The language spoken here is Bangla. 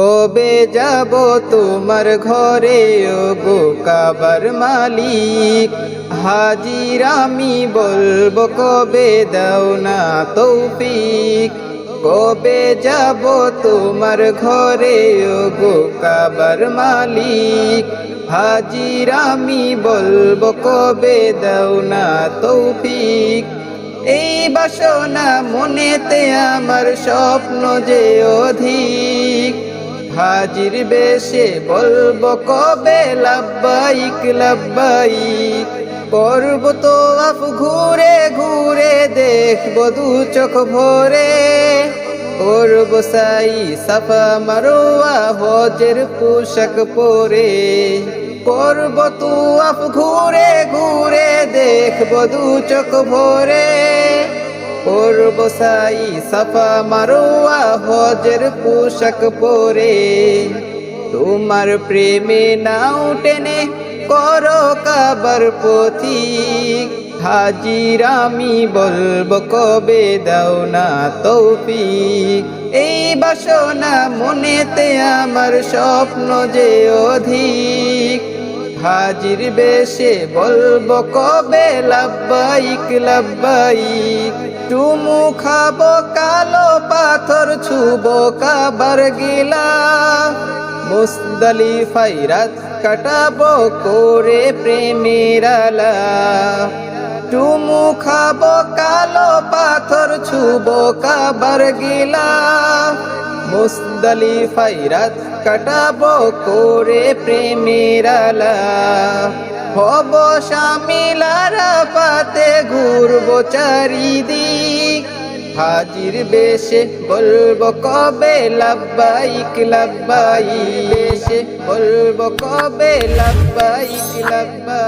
কবে যাব তোমার ঘরে? গো কাবার মালিক, হাজির আমি বলব কবে? দাও না তৌফিক। কবে যাব তোমার ঘরে? গো কাবার মালিক, হাজির আমি বলব কবে? দাও না তৌফিক। এই বাসনা মনেতে আমার স্বপ্ন যে অধিক। হাজির বেশে বলব কবে লাব্বাইক লাব্বাইক করব তো আফ ঘুরে ঘুরে, দেখব দু চোখ ভরে। করব সাই সাফা মারোয়া, হজের পোশাক পরে। করব তু আফ ঘুরে ঘুরে, দেখব দু চোখ ভরে। করব সাই সাফা মারোয়া, হজের পোশাক পরে। তোমার প্রেমে নাও টেনে, করো কাবার পথিক হাজির আমি বলব, কবে দাও না তৌফিক। এই বাসনা মনেতে আমার স্বপ্ন যে অধিক। হাজির বেশে বলব কবে লাব্বাইক লাব্বাইক চুমু খাব কালো পাথর, ছুবো কাবার গিলা। মুসদালি ফাইরাত কাটাবো করে প্রেমের চুমু খাব কালো পাথর, ছুবো কাবার গিলা। মুসদালি ফাইরাত কাটাবো করে প্রেমের হব শামিলারা পাতে ঘুরবো চারিদিক। হাজির বেশে বলব কবে লাব্বাইক লাব্বাই বেশে বলব কবে লাব্বাইক লাব্বাই